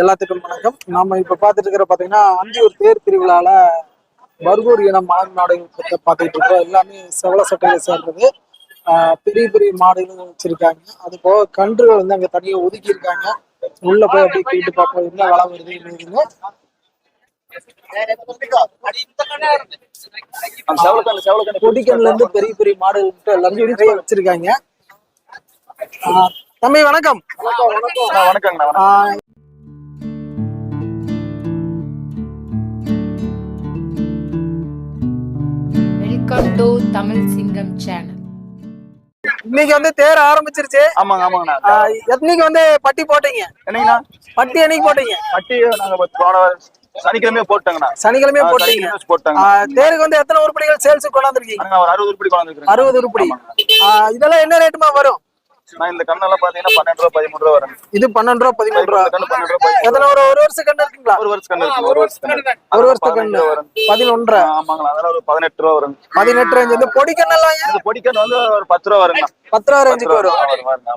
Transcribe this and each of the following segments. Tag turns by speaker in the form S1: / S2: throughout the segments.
S1: எல்லாத்துக்கும் வணக்கம். நாம இப்ப பாத்துட்டு இருக்கிற பாத்தீங்கன்னா அந்தியூர் தேர் திருவிழால பர்கூர் இனம் மாடு மாடுகள் பாத்துட்டு இருக்கோம் எல்லாமே செவல சட்டையில சேர்றது ஆஹ் பெரிய பெரிய மாடுகளும் வச்சிருக்காங்க. அது போக கன்றுகள் வந்து அங்க தனியா ஒதுக்கி இருக்காங்க. உள்ள போய் அப்படியே கேட்டு பார்ப்போம். என்ன விலை வருது என்னதுன்னு கொடிக்கன்ல இருந்து பெரிய பெரிய மாடுகள் நிறைய வச்சிருக்காங்க. தம்பி வணக்கம்.
S2: வணக்கம்.
S3: தமிழ் சிங்கம் சேனல்.
S1: இன்னைக்கு வந்து தேர் ஆரம்பிச்சிருச்சு.
S2: ஆமாங்க ஆமாங்கண்ணா
S1: எத்தனைக்கு வந்து பட்டி போட்டீங்க?
S2: என்னங்கண்ணா
S1: பட்டி என்னைக்கு போட்டீங்க?
S2: பட்டி நாங்க போன சனிக்கிழமையே போட்டோங்கண்ணா.
S1: சனிக்கிழமையே போட்டீங்க.
S2: சனிக்கிழமை போட்டாங்க
S1: தேருக்கு வந்து எத்தனை உருப்படிகள் சேல்ஸ் கொண்டாந்துருக்கீங்க?
S2: ஒரு அறுபது உருப்படி கொண்டாந்துருக்கோம்
S1: அறுபது உருப்படி. ஆஹ் இதெல்லாம் என்ன ரேட்டுமா வரும்?
S2: நான் இந்த கண்ணெல்லாம் பாத்தீங்கன்னா பன்னெண்டு ரூபா பதிமூணு ரூபா வரும்.
S1: இது பன்னெண்டு ரூபா பதிமூணு ரூபா.
S2: கண்ணு பன்னெண்டு ரூபா
S1: எத்தனை ஒரு ஒரு வருஷம் கண்டு இருக்குங்களா?
S2: ஒரு வருஷம் கண்ணு இருக்கு ஒரு வருஷம் கண்ணு.
S1: ஒரு வருஷத்துக்கு கண்ணு
S2: வரும்.
S1: பதினொன்றரை.
S2: ஆமாங்களா. அதெல்லாம் ஒரு பதினெட்டு ரூபா வரும்.
S1: பதினெட்டு ரேஞ்சு. இந்த பொடி கண்ணெல்லாம்
S2: இந்த பொடிக்கண்ணு வந்து ஒரு பத்து ரூபா வருங்க.
S1: பத்து ரூபா ரேஞ்சுக்கு வரும்.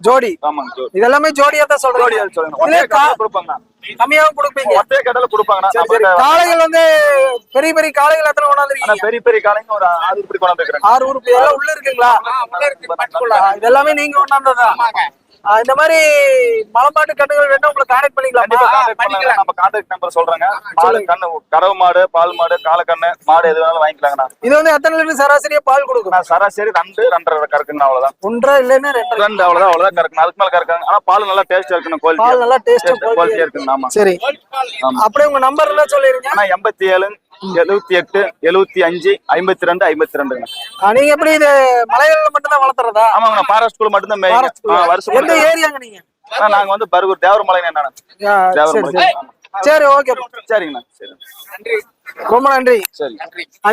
S1: ஜோடி.
S2: ஆமாங்க ஜோடி.
S1: இதெல்லாமே ஜோடியா தான்
S2: ஜோடி
S1: சொல்றீங்க
S2: அது சொல்லுங்க
S1: கம்மியாவும் கொடுப்பீங்க.
S2: கடையில
S1: சரி சரி.
S2: நம்ம
S1: காளைகள் வந்து பெரிய பெரிய காளைகள் எத்தனை கொண்டாந்துருக்கீங்க?
S2: பெரிய பெரிய காலைங்க ஒரு ஆறு உருப்படி கொண்டாந்துருக்கிறேன்
S1: ஆறு உருப்படி எல்லாம் உள்ள இருக்குங்களா? இது எல்லாமே நீங்க கொண்டாந்ததா? இந்த மாதிரி மலமாட்டு கட்டுகள் வேணா உங்களை கான்டாக்ட் பண்ணிக்கலாமா.
S2: நம்ம கான்டாக்ட் நம்பர் சொல்றேங்க. மாடு கண்ணு கறவு மாடு பால் மாடு காலக்கண்ணு மாடு எது வேணாலும் வாங்கிக்கலாங்கண்ணா.
S1: இது வந்து எத்தனை லிட்டர் சராசரியா பால் கொடுக்கும்?
S2: சராசரி ரெண்டு ரெண்டரை கறக்குங்க அவ்வளவுதான்.
S1: ஒன்றரை இல்லைன்னா ரெண்டு
S2: ரெண்டு அவ்வளவுதான் அவ்வளவுதான் கறக்குங்க. அதுக்கு மேல கறக்குங்க. ஆனா பால் நல்லா டேஸ்டா இருக்கணும்
S1: பால்
S2: குவாலிட்டி
S1: நல்லா டேஸ்டா
S2: குவாலிட்டியா இருக்குங்க ஆமா.
S1: சரி. அப்படியே உங்க நம்பர் எல்லாம் சொல்லிருங்க.
S2: ஆனா எண்பத்தி ஏழு எழுபத்தி எட்டு எழுபத்தி அஞ்சு ஐம்பத்தி ரெண்டு ஐம்பத்தி ரெண்டுங்க.
S1: நீங்க எப்படி இது மலைகளில் மட்டும் தான் வளர்த்துறதா?
S2: ஆமாங்க நான் ஃபாரஸ்ட் ஸ்கூல் மட்டும் தான் மேய்ங்க
S1: Forest
S2: ஆ,
S1: எந்த
S2: வருஷம்
S1: ஏரியாங்க நீங்க?
S2: நாங்க வந்து பருகூர் தேவரமலை என்னன்னா
S1: ஆ, சரி
S2: தேவரமலை.
S1: சரி. சரி ஓகே.
S2: சரிங்கண்ணா சரி.
S1: ரொம்ப நன்றி.
S2: சரி.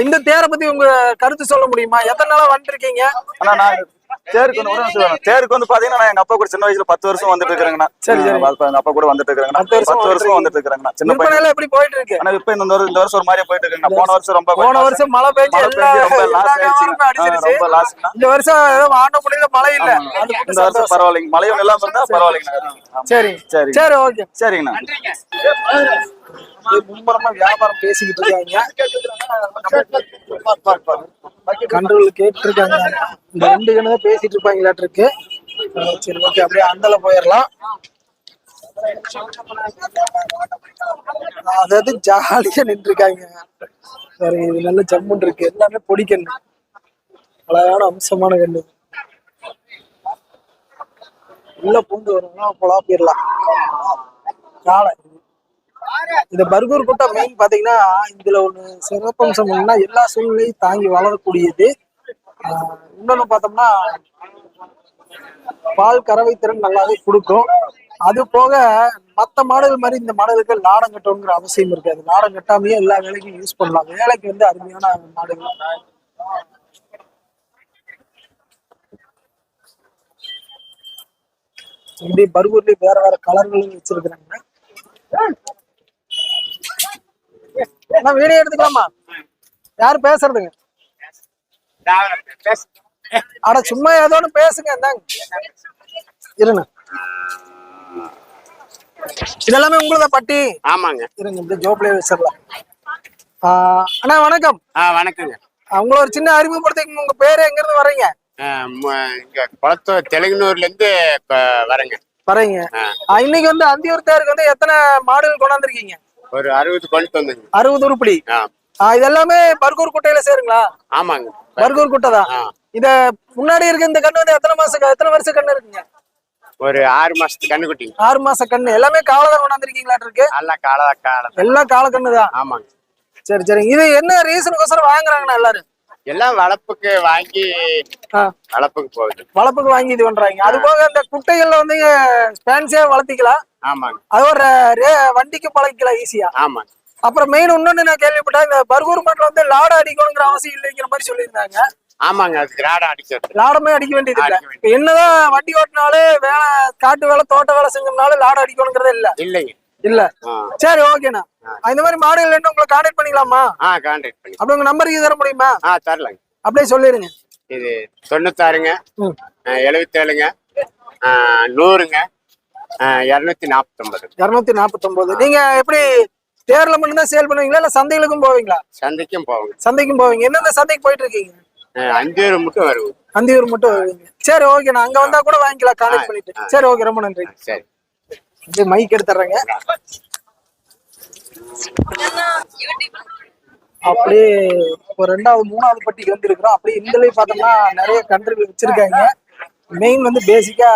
S1: இந்த தேரை பத்தி உங்க கருத்து சொல்ல முடியுமா? எத்தனை நாளா வந்துருக்கீங்க?
S2: ஆனா நான் தேருக்கு வந்து. தேருக்கு வந்து பாத்தீங்கன்னா நான் எங்க அப்பா கூட சின்ன வயசுல பத்து வருஷம் வந்துட்டு இருக்கிறேங்கண்ணா.
S1: சரி,
S2: எங்க அப்பா கூட வந்துட்டு இருக்கிறேங்கண்ணா.
S1: பத்து வருஷம்
S2: வந்துட்டு இருக்கிறேங்கண்ணா. சின்ன பையன்.
S1: எப்படி போயிட்டு இருக்கு?
S2: ஆனா இப்ப இந்த வருஷம் இந்த வருஷம் ஒரு மாதிரியா போயிட்டு இருக்குங்க போன வருஷம் ரொம்ப
S1: போன வருஷம் மழை பெஞ்சு
S2: ரொம்ப
S1: எல்லா
S2: லாஸ் ஆயிடுச்சு
S1: வியாபாரமும் அடிச்சிருச்சு.
S2: ரொம்ப லாஸ்ங்க
S1: இந்த வருஷம் ஏதோ ஆண்ட முடியல மழை இல்ல.
S2: இந்த வருஷம். பரவாயில்லைங்க. மழையும் இல்லாம இருந்தா பரவாயில்லைங்கண்ணா ஆமா.
S1: சரி.
S2: சரி
S1: சரி ஓகே.
S2: சரிங்கண்ணா.
S1: மும்பரமா வியாபாரம் பேசிக்கிட்டு இருக்காங்க. கன்றுகள் கேட்டு இருக்காங்க இந்த ரெண்டு கணக்கு தான் பேசிட்டு இருப்பாங்களாட்டு இருக்கு சரி ஓகே அப்படியே அந்தல போயிடலாம் அதாவது ஜாலியா நின்று இருக்காங்க சரி இது நல்ல ஜம்முன் இருக்கு. எல்லாமே பொடிக்கண்ணு அழகான அம்சமான கண்ணு. உள்ள பூந்து வரும்னா போலாம் போயிடலாம் காலை. இந்த பர்கூர் கூட்டம் மெயின் பாத்தீங்கன்னா இதுல ஒண்ணு சிறப்பம்சம் என்னன்னா எல்லா சூழ்நிலையும் தாங்கி வளரக்கூடியது. ஆஹ் இன்னொன்னு பார்த்தோம்னா பால் கறவை திறன் நல்லாவே கொடுக்கும். அது போக மத்த மாடல் மாதிரி இந்த மாடலுக்கு லாடம் கட்டணுங்கிற அவசியம் இருக்காது லாடம் கட்டாமையே எல்லா வேலைக்கும் யூஸ் பண்ணலாம். வேலைக்கு வந்து அருமையான மாடுகள். இப்படி பர்கூர்லயே வேற வேற கலர்களும் வச்சிருக்கிறாங்க. அண்ணா வீடியோ எடுத்துக்கலாமா? யார் பேசுறதுங்க. அட சும்மா ஏதோ ஒண்ணு பேசுங்க இந்தாங்க. இருங்க. இதெல்லாமே உங்களதா பட்டி?
S4: ஆமாங்க.
S1: இருங்க இந்த ஜோப்லயே வச்சிடலாம். அண்ணா வணக்கம்.
S4: ஆ வணக்கங்க.
S1: ஆஹ் உங்களை ஒரு சின்ன அறிமுகப்படுத்திக்கங்க உங்க பேரு எங்க இருந்து
S4: ம- இங்க குளத்தூர் தெலுங்குனூர்ல இருந்து வரேங்க.
S1: வரீங்க. இன்னைக்கு வந்து அந்தியூர் தேருக்கு வந்து எத்தனை மாடுகள் கொண்டாந்துருக்கீங்க?
S4: ஒரு அறுபது கொண்டு வந்தேங்க
S1: அறுபது உருப்படி.
S4: ஆ.
S1: ஆஹ் இது எல்லாமே பர்கூர் குட்டையில சேருங்களா?
S4: ஆமாங்க.
S1: பர்கூர் குட்டை தான். இத முன்னாடி இருக்க இந்த கண்ணு வந்து எத்தனை மாசம் எத்தனை வருஷம் கண்ணு இருக்குங்க?
S4: ஒரு ஆறு மாசத்து கண்ணுக்குட்டிங்க
S1: ஆறு மாச கண்ணு. எல்லாமே காலதான் கொண்டாந்துருக்கீங்களாட்டு இருக்கு?
S4: நல்லா கால கால
S1: எல்லாம் கால கண்ணு தான்.
S4: ஆமாங்க.
S1: சரி சரி. இது என்ன ரீசனுக்கோசரம் வாங்குறாங்கண்ணா எல்லாரும்?
S4: எல்லாம் வளர்ப்புக்கு வாங்கி வளர்ப்புக்கு போகுது.
S1: வளர்ப்புக்கு வாங்கி இது பண்றாங்க. அது போக இந்த குட்டைகள்ல வந்து ஃபேன்சியா வளர்த்திக்கலாம்.
S4: ஆமாங்க.
S1: அது ஒரு வண்டிக்கு பழகிக்கலாம் ஈஸியா
S4: ஆமாங்க
S1: அப்புறம் மெயின் இன்னொன்னு நான் கேள்விப்பட்டேன். இந்த பர்கூர் மாட்டில் வந்து லாடம் அடிக்கணுங்கிற அவசியம் இல்லைங்கிற மாதிரி சொல்லியிருந்தாங்க.
S4: ஆமாங்க. அது கிராடம் அடிக்கிறது.
S1: லாடமே அடிக்க வேண்டியது இல்ல. என்னதான் வண்டி ஓட்டினாலும் வேலை காட்டு வேலை தோட்ட வேலை செஞ்சோம்னாலும் லாடம் அடிக்கணுங்கிறதே இல்ல.
S4: இல்லைங்க.
S1: இல்ல. சரி ஓகேண்ணா. இந்த மாதிரி மாடுகள் என்ன உங்களை கான்டாக்ட் பண்ணிக்கலாமா?
S4: ஆ கான்டாக்ட் பண்ணி
S1: அப்படி உங்க நம்பருக்கு தர முடியுமா?
S4: ஆ தரலாங்க.
S1: அப்படியே சொல்லிருங்க.
S4: இது தொண்ணூத்தாறுங்க. எழுபத்தேழுங்க நூறுங்க இரநூத்தி நாற்பத்தொம்பது
S1: இருநூத்தி நாற்பத்தொன்பது நீங்க எப்படி தேர்ல மட்டும்தான் சேல் பண்ணுவீங்களா? இல்ல சந்தைகளுக்கும் போவீங்களா?
S4: சந்தைக்கும் போவோங்க.
S1: சந்தைக்கும் போவீங்க. எந்தெந்த சந்தைக்கு போயிட்டு இருக்கீங்க
S4: அஞ்சூறு மட்டும் வருவோம்.
S1: அந்தியூர் மட்டும் வருவீங்க. சரி ஓகே நான் அங்க வந்தா கூட வாங்கிக்கலாம். கான்டாக்ட் பண்ணிட்டு. சரி ஓகே. ரொம்ப நன்றி.
S4: சரி.
S1: இது மைக் எடுத்துறேங்க அப்படியே இப்போ ரெண்டாவது மூணாவது பட்டிக்கு வந்திருக்கிறோம் அப்படியே இந்தலயும் பார்த்தோம்னா நிறைய கன்றுகள் வச்சிருக்காங்க. மெயின் வந்து பேசிக்கா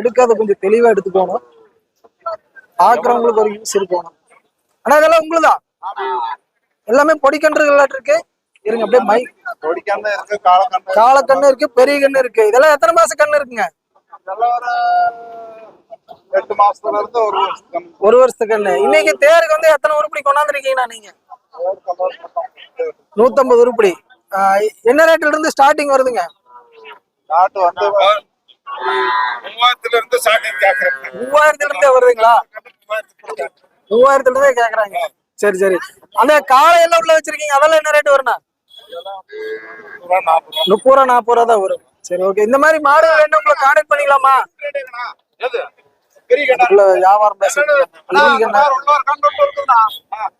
S1: எடுக்காத கொஞ்சம் தெளிவா எடுத்துக்கணும் பாக்குறவங்களுக்கு ஒரு யூஸ் இருக்கணும். ஆனா இதெல்லாம் உங்களுதா? எல்லாமே பொடி கன்றுகள் இருக்கு. இருங்க அப்படியே
S2: இருக்கு காலக்கண்ணு
S1: காலக்கண்ணு இருக்கு. பெரிய கண்ணு இருக்கு. இதெல்லாம் எத்தனை மாசம் கண்ணு இருக்குங்க?
S2: எட்டு மாசத்துல இருந்து ஒரு வருஷம்
S1: ஒரு வருஷத்து கண்ணு இன்னைக்கு தேருக்கு வந்து எத்தனை உருப்படி கொண்டாந்துருக்கீங்கண்ணா நீங்க? நூத்தம்பது உருப்படி. என்ன ரேட்ல இருந்து ஸ்டார்டிங் வருதுங்க?
S2: நாட்டு வந்து மூவாயிரத்துல இருந்து ஸ்டார்டிங் கேக்குறேன்.
S1: மூவாயிரத்துல இருந்தே வருதுங்களா? மூவாயிரத்துல இருந்தே கேக்குறாங்க. சரி சரி. அந்த காலை எல்லாம் உள்ள வச்சிருக்கீங்க. அதெல்லாம் என்ன ரேட் வரும்ண்ணா? முப்பது ரூபா நாற்பது ரூபா. தான் வரும். சரி ஓகே இந்த மாதிரி மாடு வேணும் உங்களை கான்டாக்ட் பண்ணிக்கலாமா?
S2: கடை
S1: உள்ள வியாபாரம் பேசுறீங்க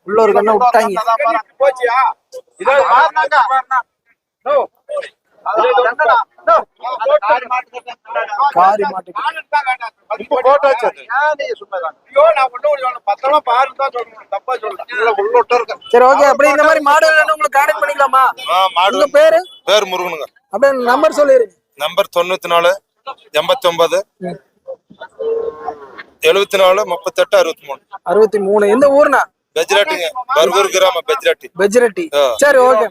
S1: உள்ள ஒரு கண்ணை விட்டாங்க.
S2: போச்சியா இதை பாருனாங்க
S1: காரி
S2: இருக்கு.
S1: சரி ஓகே. அப்படி இந்த மாதிரி மாடு உங்களுக்கு கான்டாக்ட் பண்ணிக்கலாமா?
S5: மாடு.
S1: பேரு?
S5: பேர் முருகனுங்க.
S1: அப்படியே நம்பர் சொல்லிருங்க
S5: நம்பர் தொண்ணூத்தி நாலு எண்பத்தி ஒன்பது எழுபத்தி நாலு முப்பத்தெட்டு அறுபத்தி மூணு
S1: அறுபத்தி மூணு எந்த ஊர்னா
S5: பெஜ்ராட்டிங்க. பர்கூர் கிராமம் பெஜ்ராட்டி.
S1: பெஜ்ரெட்டி. சரி ஓகே.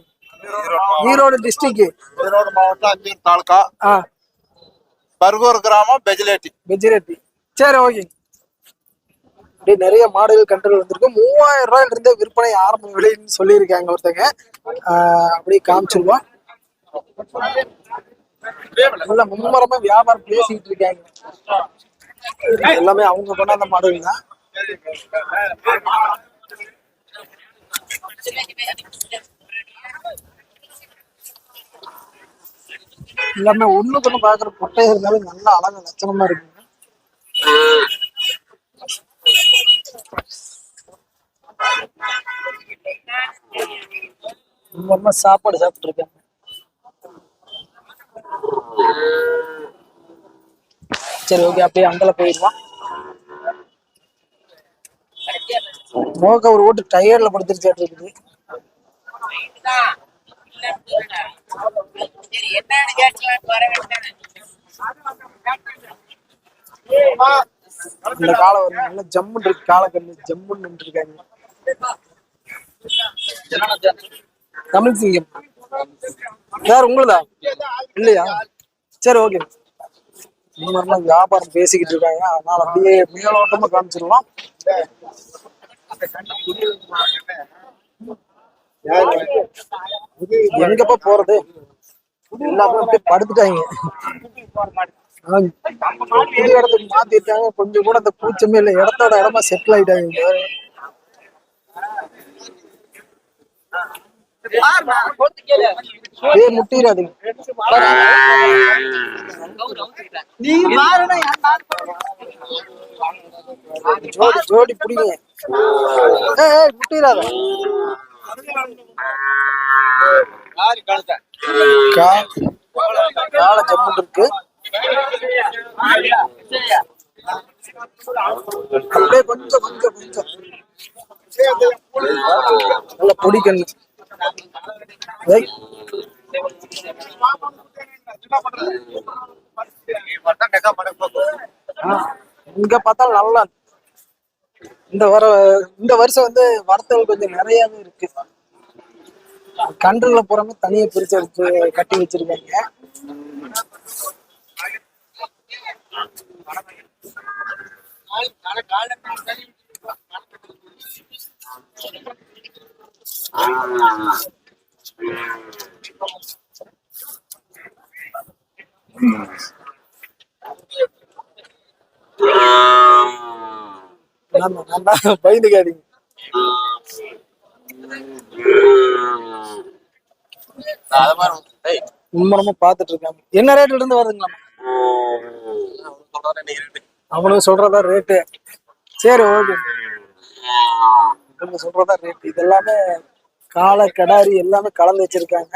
S1: ஈரோடு டிஸ்ட்ரிக்ட்
S2: ஈரோடு மாவட்டம் அஞ்சூர் தாலுகா.
S1: ஆ.
S2: பர்கூர் கிராமம் பெஜிலேட்டி
S1: பெஜ்ரெட்டி. சரி ஓகே. அப்படியே நிறைய மாடுகள் கண்ட்ரோல் வந்திருக்கு. மூவாயிரம் ரூபாயில இருந்தே விற்பனை ஆரம்ப விலைன்னு சொல்லியிருக்காங்க ஒருத்தங்க. ஆஹ் அப்படியே காமிச்சிருவோம். நல்ல மும்மரமா வியாபாரம் பேசிட்டு இருக்காங்க. எல்லாமே அவங்க கொண்டாந்த மாடுவீங்க எல்லாமே ஒண்ணுக்கு பாக்குற பொட்டை இருந்தாலும் நல்ல அழகா லட்சணமா இருக்கு சாப்பாடு சாப்பிட்டு இருக்காங்க சரி ஓகே அப்படியே அங்கல போயிடுவான் மோக ஒரு ஓட்டு டயர்ல படுத்துருச்சாட்டு இருக்குது. இந்த காலம் ஒரு நல்ல ஜம்முன்னு இருக்கு காலக்கண்ணு ஜம்முன்னு நின்று இருக்காங்க தமிழ் சிங்கம். சார் உங்களுதா? இல்லையா? சரி ஓகே இந்த மாதிரிலாம் வியாபாரம் பேசிக்கிட்டு இருக்காங்க. அதனால அப்படியே மேலோட்டமா காமிச்சிடலாம். எங்கப்பா போறது? எல்லாமே அப்படியே படுத்துட்டாங்க. புது இடத்துக்கு மாத்திட்டாங்க. கொஞ்சம் கூட அந்த கூச்சமே இல்லை. இடத்தோட இடமா செட்டில் ஆயிட்டாங்க இங்க. ஏய் முட்டிடாதீங்க. ஜோடி ஜோடி புடிங்க. ஏய் ஏய், முட்டிடாத. கால காலை ஜம்முன் இருக்கு. அப்படியே கொஞ்சம் கொஞ்சம் கொஞ்சம். நல்ல பொடி கண்ணு இங்க பார்த்தா நல்லா இந்த வர இந்த வருஷம் வந்து வரத்தல் கொஞ்சம் நிறையவே இருக்கு. கன்றுல போறாம தனியா பிரிச்சு எடுத்து கட்டி வச்சிருக்காங்க. ஆமா, நல்லா மும்மரமா பாத்துட்டு இருக்காங்க. என்ன ரேட்ல இருந்து வருதுங்களா அவனுக்கு சொல்றதா ரேட்டு சரி ஓகே இவங்க சொல்றதா ரேட் இது எல்லாமே காளை கடாரி எல்லாமே கலந்து வச்சிருக்காங்க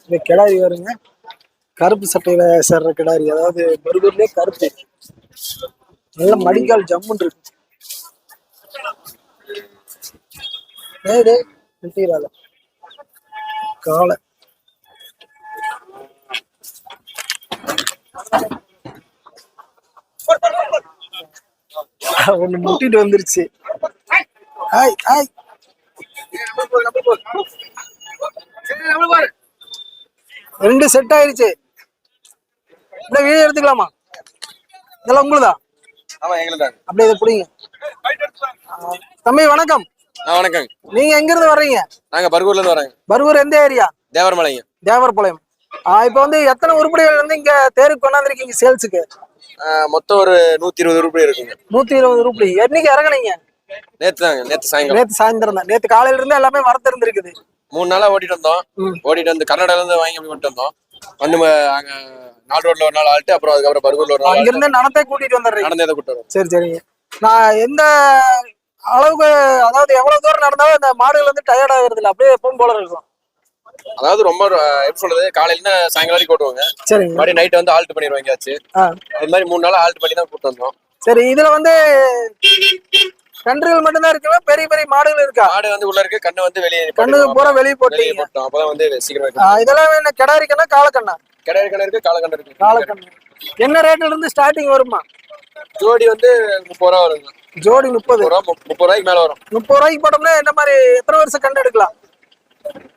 S1: இந்த கிடாரி வருங்க கருப்பு சட்டையில சேர்ற கிடாரி அதாவது பருகூர்லயே கருப்பு. நல்ல மடிக்கால் ஜம்முன் இருக்கு. டேய் ஒண்ணு முட்டிட்டு வந்துருச்சு. Hi hi. ரெண்டு செட் ஆயிருச்சு இந்த வீடியோ எடுத்துக்கலாமா? இதெல்லாம் உங்களுதா? அப்படியே இதை பிடிங்க. தம்பி வணக்கம்.
S6: ஆ வணக்கங்க
S1: நீங்க எங்க இருந்து வர்றீங்க?
S6: நாங்க பர்கூர்ல இருந்து வரோங்க
S1: பர்கூர் எந்த ஏரியா?
S6: தேவரமலைங்க.
S1: தேவரபாளையம். இப்போ வந்து எத்தனை உருப்படிகள் வந்து இங்க தேருக்கு கொண்டாந்துருக்கீங்க சேல்ஸுக்கு?
S6: மொத்தம் ஒரு நூத்தி இருபது ரூபாய் இருக்குங்க.
S1: நூத்தி இருபது ரூபாய் என்னைக்கு இறங்குனீங்க?
S6: நேத்து தாங்க நேத்து சாயங்காலம்.
S1: நேத்து சாயந்தரம் தான். நேத்து காலையில இருந்து எல்லாமே வரத்து இருந்திருக்குது
S6: மூணு நாளா ஓட்டிட்டு வந்தோம்.
S1: ம்.
S6: ஓட்டிட்டு வந்து கர்நாடகால இருந்து வாங்கி கொண்டு வந்தோம். வந்து அங்க நால் ரோட்ல ஒரு நாள் ஆல்ட்டு அப்புறம் அதுக்கப்புறம் பர்கூர்ல ஒரு நாள்
S1: இருந்து நடத்தே கூட்டிட்டு வந்துடுறீங்க.
S6: நடந்தே தான் கூட்டு வரோம்
S1: சரி சரிங்க. நான் எந்த அளவுக்கு அதாவது எவ்வளவு தூரம் நடந்தாலும் இந்த மாடுகள் வந்து டயர்ட் ஆகுறது இல்லை அப்படியே எப்பவும் போல இருக்கும்.
S6: அதாவது ரொம்ப எப்படி சொல்றது காலையில சாயங்காலம் ஓட்டுவாங்க.
S1: சரிங்க.
S6: மறுபடியும் நைட் வந்து ஆல்ட் பண்ணிடுவாங்க எங்கேயாச்சும்
S1: ஆ.
S6: அது மாதிரி மூணு நாள் ஆல்ட் பண்ணி தான் கூட்டு வந்தோம்.
S1: சரி இதுல வந்து கன்றுகள் மட்டும்தான் இருக்குல்ல பெரிய பெரிய மாடுகள் இருக்கா?
S6: மாடு வந்து உள்ள இருக்கு கண்ணு வந்து வெளியே
S1: கண்ணு. பூரா வெளியே போட்டீங்க.
S6: போட்டோம். அப்பதான் வந்து சீக்கிரம்
S1: இதெல்லாம் என்ன கிடாரிக்கண்ணா காலக்கண்ணா
S6: கிடையாது கடை இருக்கு காலக்கண்ணு இருக்கு.
S1: காலக்கண்ணு. என்ன ரேட்ல இருந்து ஸ்டார்டிங் வருமா?
S6: ஜோடி வந்து முப்பது ரூபா வருங்க.
S1: ஜோடி முப்பது.
S6: ரூபா முப்ப- முப்பது ரூபாய்க்கு மேல வரும்.
S1: முப்பது ரூபாய்க்கு போட்டோம்னா என்ன மாதிரி எத்தனை வருஷம் கண்டு எடுக்கலாம்?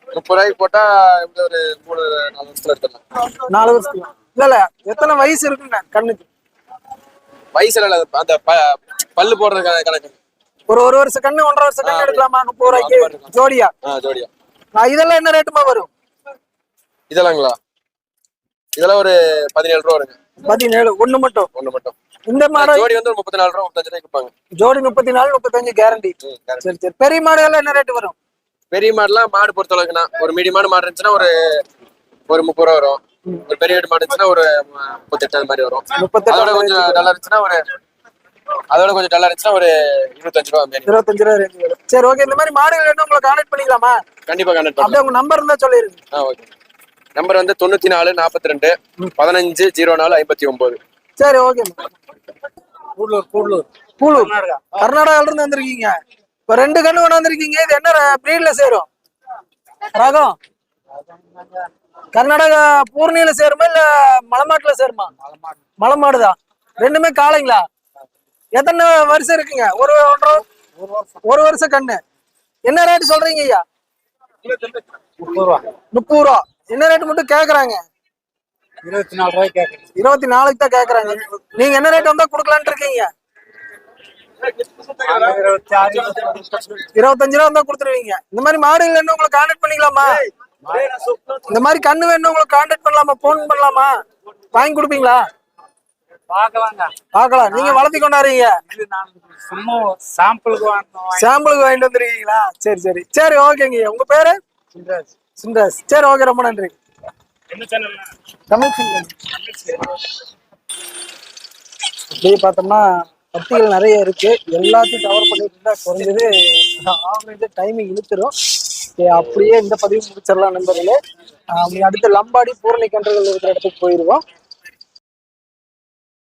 S6: முப்பது ரூபாய்க்கு போட்டா ஒரு மூணு நாலு வருஷத்துல எடுத்துடலாம்.
S1: நாலு வருஷத்துக்கு இல்ல இல்ல எத்தனை வயசு இருக்குங்க கண்ணுக்கு?
S6: வயசுல இல்ல, அந்த பல்லு போடுறதுக்கான கணக்கு.
S1: ஒரு ஒரு வருஷம் கண்ணு ஒன்றரை வருஷம் கண்ணு எடுக்கலாமா? முப்பது ரூபாய்க்கு? ஜோடியா?
S6: ஜோடியா.
S1: இதெல்லாம் என்ன ரேட்டுமா வரும்?
S6: இதெல்லாங்களா? இதெல்லாம் ஒரு பதினேழு ரூபா வருங்க.
S1: பதினேழு ஒண்ணு மட்டும்.
S6: ஒண்ணு மட்டும்.
S1: இந்த மாடு
S6: ஜோடி வந்து முப்பத்தி நாலு ரூபா முப்பத்தஞ்சு ரூபாய்க்கு விற்பாங்க
S1: ஜோடி முப்பத்தி நாலு முப்பத்தஞ்சு கேரண்டி. சரி சரி. பெரிய மாடுகள் என்ன ரேட் வரும்?
S6: பெரிய மாடுலாம் மாடு பொறுத்த அளவுக்குண்ணா ஒரு மீடியமான மாடு இருந்துச்சுன்னா ஒரு ஒரு முப்பது ரூபா வரும். ஒரு பெரிய மாடு இருந்துச்சுன்னா ஒரு முப்பத்தெட்டு அந்த மாதிரி வரும்.
S1: முப்பத்தெட்டு
S6: கொஞ்சம் டல்லா இருந்துச்சுன்னா ஒரு அதோட கொஞ்சம் டல்லா இருந்துச்சுன்னா ஒரு இருபத்தஞ்சு ரூபா
S1: இருபத்தஞ்சு ரூபா ரேஞ்ச் சரி ஓகே இந்த மாதிரி மாடுகள் வேணும் உங்களை கான்டாக்ட் பண்ணிக்கலாமா?
S6: கண்டிப்பா பண்ணலாம்
S1: அப்படியே உங்க நம்பர் இருந்தா சொல்லிருங்க.
S6: ஓகே நம்பர் வந்து தொண்ணூத்தி நாலு நாற்பத்தி ரெண்டு பதினஞ்சு ஜீரோ நாலு ஐம்பத்தி ஒன்பது
S1: சரி ஓகே கூடலூர் கூடலூர். கூடலூர். கர்நாடகால இருந்து வந்திருக்கீங்க. இப்ப ரெண்டு கண்ணு கொண்டாந்துருக்கீங்க இது என்ன பிரீட்ல சேரும்? ரகம். கர்நாடகா பூர்ணியில சேருமா இல்ல மலைமாட்டுல சேருமா? மலைமாடுதான் ரெண்டுமே காளைங்களா? எத்தனை வருஷம் இருக்குங்க? ஒரு ஒன்றரை ஒரு வருஷம். கண்ணு. என்ன ரேட் சொல்றீங்க ஐயா? முப்பது ரூபா. என்ன ரேட் மட்டும் கேக்குறாங்க?
S2: இருபத்தி நாலு ரூபாய்க்கு கேட்குறேன்
S1: இருபத்தி நாலுக்கு தான் கேக்குறாங்க. நீங்க என்ன ரேட் வந்தா கொடுக்கலான்ட்டு இருக்கீங்க? இருபத்தஞ்சு ரூபா வந்தா கொடுத்துருவீங்க. இந்த மாதிரி மாடுகள் வேணும் உங்களை கான்டாக்ட் பண்ணிக்கலாமா? இந்த மாதிரி கண்ணு வேணும் உங்களை கான்டாக்ட் பண்ணலாமா? போன் பண்ணலாமா? வாங்கி கொடுப்பீங்களா? பார்க்கலாம். நீங்க வளர்த்தி கொண்டாடுறீங்க.
S2: சாம்பிளுக்கு
S1: வாங்கிட்டு வந்துருக்கீங்களா? சரி சரி. சரி ஓகேங்க உங்க பேரு? சுந்தராஜ் சரி ஓகே ரொம்ப நன்றி. தமிழ் அப்படியே பார்த்தோம்னா பத்திகள் நிறைய இருக்கு. எல்லாத்தையும் கவர் பண்ணிட்டு இருந்தா குறைஞ்சது ஆவரேஜ் டைமிங் இழுத்துரும். அப்படியே இந்த பதிவு முடிச்சிடலாம் நண்பர்களே. அடுத்து லம்பாடி பூரணி கன்றுகள் இருக்கிற இடத்துக்கு போயிடுவோம்